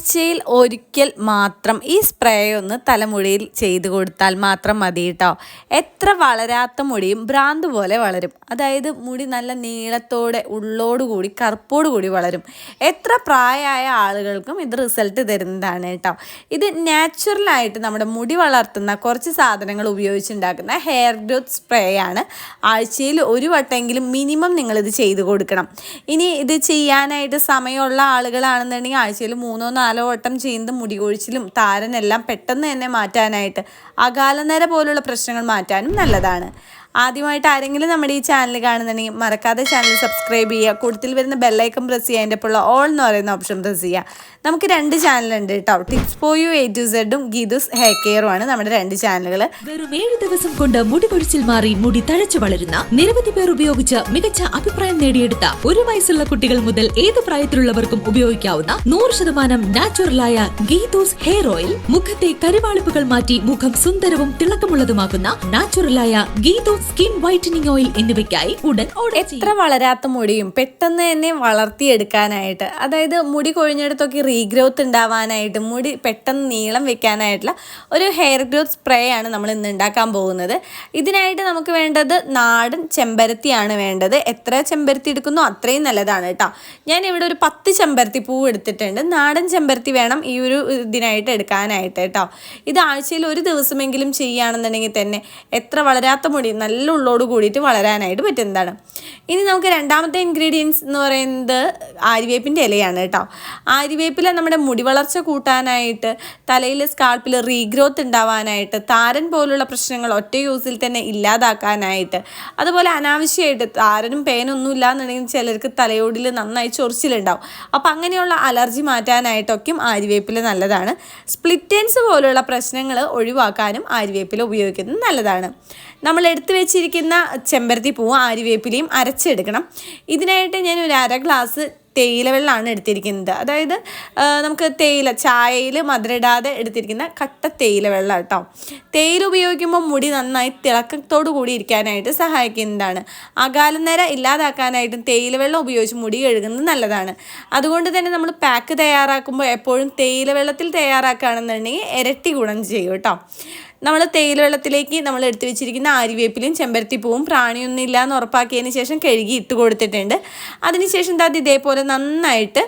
ആഴ്ചയിൽ ഒരിക്കൽ മാത്രം ഈ സ്പ്രേ ഒന്ന് തലമുടിയിൽ ചെയ്തു കൊടുത്താൽ മാത്രം മതി കേട്ടോ എത്ര വളരാത്ത മുടിയും ഭ്രാന്ത് പോലെ വളരും. അതായത് മുടി നല്ല നീളത്തോടെ ഉള്ളോടുകൂടി കറുപ്പോടുകൂടി വളരും. എത്ര പ്രായമായ ആളുകൾക്കും ഇത് റിസൾട്ട് തരുന്നതാണ് കേട്ടോ ഇത് നാച്ചുറലായിട്ട് നമ്മുടെ മുടി വളർത്തുന്ന കുറച്ച് സാധനങ്ങൾ ഉപയോഗിച്ചുണ്ടാക്കുന്ന ഹെയർ ഗ്രോത്ത് സ്പ്രേ ആണ്. ആഴ്ചയിൽ ഒരു വട്ടമെങ്കിലും മിനിമം നിങ്ങളിത് ചെയ്തു കൊടുക്കണം. ഇനി ഇത് ചെയ്യാനായിട്ട് സമയമുള്ള ആളുകളാണെന്നുണ്ടെങ്കിൽ ആഴ്ചയിൽ മൂന്നോ നാലോ വട്ടം ചെയ്യുന്നത് മുടികൊഴിച്ചിലും താരനെല്ലാം പെട്ടെന്ന് തന്നെ മാറ്റാനായിട്ട് അകാലനര പോലുള്ള പ്രശ്നങ്ങൾ മാറ്റാനും നല്ലതാണ്. ആദ്യമായിട്ട് ആരെങ്കിലും നമ്മുടെ ഈ ചാനൽ കാണുന്നുണ്ടെങ്കിൽ മറക്കാതെ ചാനൽ സബ്സ്ക്രൈബ് ചെയ്യുക. കൂടുതൽ വരുന്ന ബെല്ലൈക്കൺ പ്രസ് ചെയ്യുക. അതിന്റെ ഒപ്പമുള്ള ഓൾ എന്ന് പറയുന്ന ഓപ്ഷൻ പ്രസ് ചെയ്യുക. നമുക്ക് രണ്ട് ചാനലുണ്ട് കേട്ടോ tips for you A to സെഡും Geethu's hair കെയറും ആണ് നമ്മുടെ രണ്ട് ചാനലുകൾ വെറും ഏഴ് ദിവസം കൊണ്ട് മുടി കൊഴിച്ചിൽ മാറി മുടി തഴച്ചു വളരുന്ന നിരവധി പേർ ഉപയോഗിച്ച് മികച്ച അഭിപ്രായം നേടിയെടുത്ത ഒരു വയസ്സുള്ള കുട്ടികൾ മുതൽ ഏത് പ്രായത്തിലുള്ളവർക്കും ഉപയോഗിക്കാവുന്ന നൂറ് ശതമാനം നാച്ചുറലായ ഗീതൂസ് ഹെയർ ഓയിൽ മുഖത്തെ കരുവാളിപ്പുകൾ മാറ്റി മുഖം സുന്ദരവും തിളക്കമുള്ളതുമാക്കുന്ന നാച്ചുറലായ ഗീതൂസ് സ്കിൻ വൈറ്റനിങ് ഓയിൽ എന്നിവയ്ക്കായി ഉടൻ എത്ര വളരാത്ത മുടിയും പെട്ടെന്ന് തന്നെ വളർത്തിയെടുക്കാനായിട്ട്. അതായത് മുടി കൊഴിഞ്ഞെടുത്തൊക്കെ റീഗ്രോത്ത് ഉണ്ടാവാനായിട്ട് മുടി പെട്ടെന്ന് നീളം വെക്കാനായിട്ടുള്ള ഒരു ഹെയർ ഗ്രോത്ത് സ്പ്രേ ആണ് നമ്മൾ ഇന്ന് ഉണ്ടാക്കാൻ പോകുന്നത്. ഇതിനായിട്ട് നമുക്ക് വേണ്ടത് നാടൻ ചെമ്പരത്തിയാണ് വേണ്ടത്. എത്ര ചെമ്പരത്തി എടുക്കുന്നോ അത്രയും നല്ലതാണ് കേട്ടോ. ഞാൻ ഇവിടെ ഒരു പത്ത് ചെമ്പരത്തി പൂവ് എടുത്തിട്ടുണ്ട്. നാടൻ ചെമ്പരത്തി വേണം ഈ ഒരു ഇതിനായിട്ട് എടുക്കാനായിട്ട് കേട്ടോ. ഇത് ആഴ്ചയിൽ ഒരു ദിവസമെങ്കിലും ചെയ്യുകയാണെന്നുണ്ടെങ്കിൽ തന്നെ എത്ര വളരാത്ത മുടി നല്ല ഉള്ളോട് കൂടിയിട്ട് വളരാനായിട്ട് പറ്റുന്നതാണ് ഇനി നമുക്ക് രണ്ടാമത്തെ ഇൻഗ്രീഡിയൻസ് എന്ന് പറയുന്നത് ആര്യവേപ്പിന്റെ ഇലയാണ് കേട്ടോ. ആര്യവേപ്പില നമ്മുടെ മുടി വളർച്ച കൂട്ടാനായിട്ട് തലയിൽ സ്കാൾപ്പിൽ റീഗ്രോത്ത് ഉണ്ടാവാനായിട്ട് താരൻ പോലുള്ള പ്രശ്നങ്ങൾ ഒറ്റ യൂസിൽ തന്നെ ഇല്ലാതാക്കാനായിട്ട് അതുപോലെ അനാവശ്യമായിട്ട് താരനും പേനൊന്നും ഇല്ലാന്നുണ്ടെങ്കിൽ ചിലർക്ക് തലയോടിൽ നന്നായി ചൊറിച്ചിലുണ്ടാവും. അപ്പോൾ അങ്ങനെയുള്ള അലർജി മാറ്റാനായിട്ടൊക്കെയും ആര്യവേപ്പില നല്ലതാണ്. സ്പ്ലിറ്റൻസ് പോലുള്ള പ്രശ്നങ്ങൾ ഒഴിവാക്കാനും ആര്യവേപ്പില ഉപയോഗിക്കുന്നത് നല്ലതാണ്. നമ്മൾ എടുത്തു വെച്ചിരിക്കുന്ന ചെമ്പരത്തി പൂവും ആര്യവേപ്പിലയും അരച്ചെടുക്കണം. ഇതിനായിട്ട് ഞാൻ ഒരു അര ഗ്ലാസ് തേയില വെള്ളമാണ് എടുത്തിരിക്കുന്നത്. അതായത് നമുക്ക് തേയില ചായയിൽ മധുരിടാതെ എടുത്തിരിക്കുന്ന കട്ട തേയില വെള്ളം കേട്ടോ. തേയില ഉപയോഗിക്കുമ്പോൾ മുടി നന്നായി തിളക്കത്തോടു കൂടി ഇരിക്കാനായിട്ട് സഹായിക്കുന്നതാണ്. അകാലനര ഇല്ലാതാക്കാനായിട്ടും തേയില വെള്ളം ഉപയോഗിച്ച് മുടി കഴുകുന്നത് നല്ലതാണ്. അതുകൊണ്ട് തന്നെ നമ്മൾ പാക്ക് തയ്യാറാക്കുമ്പോൾ എപ്പോഴും തേയില വെള്ളത്തിൽ തയ്യാറാക്കുകയാണെന്നുണ്ടെങ്കിൽ ഇരട്ടി ഗുണം ചെയ്യും കേട്ടോ. നമ്മൾ തേയിലവെള്ളത്തിലേക്ക് നമ്മൾ എടുത്തു വെച്ചിരിക്കുന്ന ആര്യവേപ്പിലും ചെമ്പരത്തിപ്പൂവും പ്രാണിയൊന്നും ഇല്ല എന്ന് ഉറപ്പാക്കിയതിന് ശേഷം കഴുകി ഇട്ട് കൊടുത്തിട്ടുണ്ട്. അതിനുശേഷം അത് ഇതേപോലെ നന്നായിട്ട്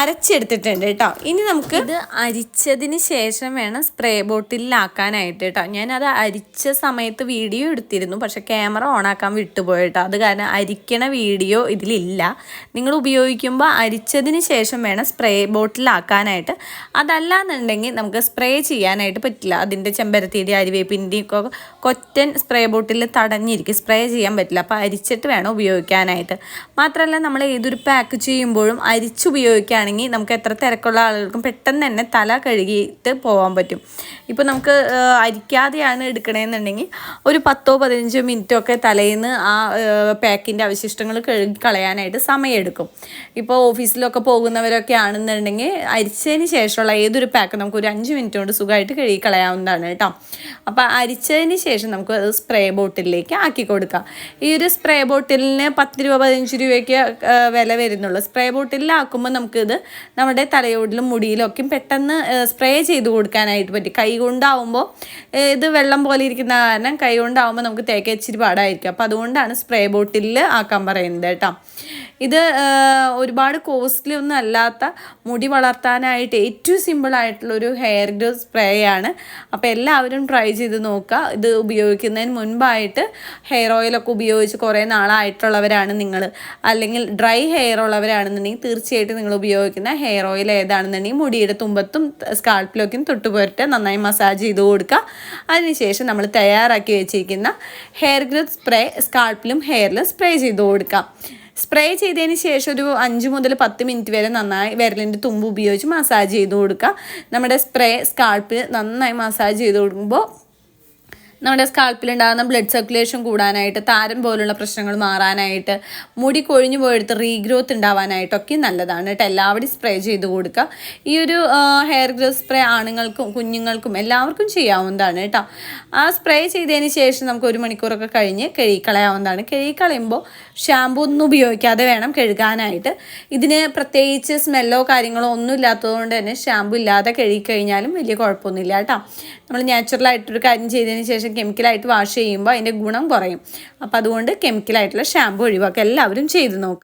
അരച്ചെടുത്തിട്ടുണ്ട് കേട്ടോ. ഇനി നമുക്ക് ഇത് അരിച്ചതിന് ശേഷം വേണം സ്പ്രേ ബോട്ടിലാക്കാനായിട്ട് കേട്ടോ. ഞാനത് അരിച്ച സമയത്ത് വീഡിയോ എടുത്തിരുന്നു. പക്ഷെ ക്യാമറ ഓണാക്കാൻ വിട്ടുപോയി കേട്ടോ. അത് കാരണം അരിക്കണ വീഡിയോ ഇതിലില്ല. നിങ്ങൾ ഉപയോഗിക്കുമ്പോൾ അരിച്ചതിന് ശേഷം വേണം സ്പ്രേ ബോട്ടിലാക്കാനായിട്ട്. അതല്ല എന്നുണ്ടെങ്കിൽ നമുക്ക് സ്പ്രേ ചെയ്യാനായിട്ട് പറ്റില്ല. അതിന്റെ ചെമ്പരത്തിയുടെ അരിവേപ്പിന്റെയും ഒക്കെ കൊറ്റൻ സ്പ്രേ ബോട്ടിൽ തടഞ്ഞിരിക്കും. സ്പ്രേ ചെയ്യാൻ പറ്റില്ല. അപ്പോൾ അരിച്ചിട്ട് വേണം ഉപയോഗിക്കാനായിട്ട്. മാത്രമല്ല നമ്മൾ ഏതൊരു പാക്ക് ചെയ്യുമ്പോഴും അരിച്ച് ഉപയോഗിക്കുകയാണെങ്കിൽ നമുക്ക് എത്ര തിരക്കുള്ള ആളുകൾക്കും പെട്ടെന്ന് തന്നെ തല കഴുകിയിട്ട് പോകാൻ പറ്റും. ഇപ്പോൾ നമുക്ക് അരിക്കാതെയാണ് എടുക്കണമെന്നുണ്ടെങ്കിൽ ഒരു പത്തോ പതിനഞ്ചോ മിനിറ്റോ ഒക്കെ തലേന്ന് ആ പാക്കിന്റെ അവശിഷ്ടങ്ങൾ കഴുകി കളയാനായിട്ട് സമയമെടുക്കും. ഇപ്പോൾ ഓഫീസിലൊക്കെ പോകുന്നവരൊക്കെ ആണെന്നുണ്ടെങ്കിൽ അരിച്ചതിന് ശേഷമുള്ള ഏതൊരു പാക്ക് നമുക്ക് ഒരു അഞ്ച് മിനിറ്റ് കൊണ്ട് സുഖമായിട്ട് കഴുകി കളയാവുന്നതാണ് കേട്ടോ. അപ്പോൾ അരിച്ചതിന് ശേഷം നമുക്ക് അത് സ്പ്രേ ബോട്ടിലേക്ക് ആക്കി കൊടുക്കാം. ഈ ഒരു സ്പ്രേ ബോട്ടിലിന് പത്ത് രൂപ പതിനഞ്ച് രൂപയ്ക്ക് വില വരുന്നുള്ളൂ. സ്പ്രേ ബോട്ടിലാക്കുമ്പോൾ നമുക്കിത് നമ്മുടെ തലയോടിലും മുടിയിലും ഒക്കെ പെട്ടെന്ന് സ്പ്രേ ചെയ്ത് കൊടുക്കാനായിട്ട് പറ്റും. കൈ കൊണ്ടാവുമ്പോൾ ഇത് വെള്ളം പോലെ ഇരിക്കുന്ന കാരണം കൈ കൊണ്ടാവുമ്പോൾ നമുക്ക് തേക്ക ഇച്ചിരി പാടായിരിക്കും. അപ്പോൾ അതുകൊണ്ടാണ് സ്പ്രേ ബോട്ടിലിൽ ആക്കാൻ പറയുന്നത് കേട്ടോ. ഇത് ഒരുപാട് കോസ്റ്റ്ലി ഒന്നും അല്ലാത്ത മുടി വളർത്താനായിട്ട് ഏറ്റവും ഒരു ഹെയർ ഗ്രോ സ്പ്രേ ആണ് അപ്പോൾ എല്ലാവരും ട്രൈ ചെയ്ത് നോക്കുക ഇത് ഉപയോഗിക്കുന്നതിന് മുൻപായിട്ട് ഹെയർ ഓയിലൊക്കെ ഉപയോഗിച്ച് കുറേ നാളായിട്ടുള്ളവരാണ് നിങ്ങൾ അല്ലെങ്കിൽ ഡ്രൈ ഹെയർ ഉള്ളവരാണെന്നുണ്ടെങ്കിൽ തീർച്ചയായിട്ടും നിങ്ങൾ ഉപയോഗിക്കുന്ന ഹെയർ ഓയിൽ ഏതാണെന്നുണ്ടെങ്കിൽ മുടിയുടെ തുമ്പത്തും സ്കാൾപ്പിലൊക്കെയും തൊട്ടുപോയിട്ട് നന്നായി മസാജ് ചെയ്ത് കൊടുക്കുക അതിനുശേഷം നമ്മൾ തയ്യാറാക്കി വെച്ചിരിക്കുന്ന ഹെയർ ഗ്രോത്ത് സ്പ്രേ സ്കാൾപ്പിലും ഹെയറിലും സ്പ്രേ ചെയ്ത് കൊടുക്കാം. സ്പ്രേ ചെയ്തതിന് ശേഷം ഒരു അഞ്ച് മുതൽ പത്ത് മിനിറ്റ് വരെ നന്നായി വിരലിന്റെ തുമ്പ് ഉപയോഗിച്ച് മസാജ് ചെയ്ത് കൊടുക്കുക. നമ്മുടെ സ്പ്രേ സ്കാൾപ്പിൽ നന്നായി മസാജ് ചെയ്ത് കൊടുക്കുമ്പോൾ നമ്മുടെ സ്കാൾപ്പിലുണ്ടാകുന്ന ബ്ലഡ് സർക്കുലേഷൻ കൂടാനായിട്ട് താരം പോലുള്ള പ്രശ്നങ്ങൾ മാറാനായിട്ട് മുടി കൊഴിഞ്ഞു പോയെടുത്ത് റീഗ്രോത്ത് ഉണ്ടാവാനായിട്ടൊക്കെ നല്ലതാണ് കേട്ടോ. എല്ലാവരും സ്പ്രേ ചെയ്ത് കൊടുക്കുക. ഈ ഒരു ഹെയർ ഗ്രോത്ത് സ്പ്രേ ആണുങ്ങൾക്കും കുഞ്ഞുങ്ങൾക്കും എല്ലാവർക്കും ചെയ്യാവുന്നതാണ് കേട്ടോ. ആ സ്പ്രേ ചെയ്തതിന് ശേഷം നമുക്ക് ഒരു മണിക്കൂറൊക്കെ കഴിഞ്ഞ് കഴുകിക്കളയാവുന്നതാണ്. കഴുകിക്കളയുമ്പോൾ ഷാമ്പു ഒന്നും ഉപയോഗിക്കാതെ വേണം കഴുകാനായിട്ട്. ഇതിന് പ്രത്യേകിച്ച് സ്മെല്ലോ കാര്യങ്ങളോ ഒന്നും ഇല്ലാത്തതുകൊണ്ട് തന്നെ ഷാമ്പു ഇല്ലാതെ കഴുകിക്കഴിഞ്ഞാലും വലിയ കുഴപ്പമൊന്നുമില്ല കേട്ടോ. നമ്മൾ നാച്ചുറലായിട്ടൊരു കാര്യം ചെയ്തതിന് ശേഷം കെമിക്കലായിട്ട് വാഷ് ചെയ്യുമ്പോൾ അതിന്റെ ഗുണം കുറയും. അപ്പോൾ അതുകൊണ്ട് കെമിക്കലായിട്ടുള്ള ഷാമ്പു ഒഴിവാക്കുക. എല്ലാവരും ചെയ്ത് നോക്കുക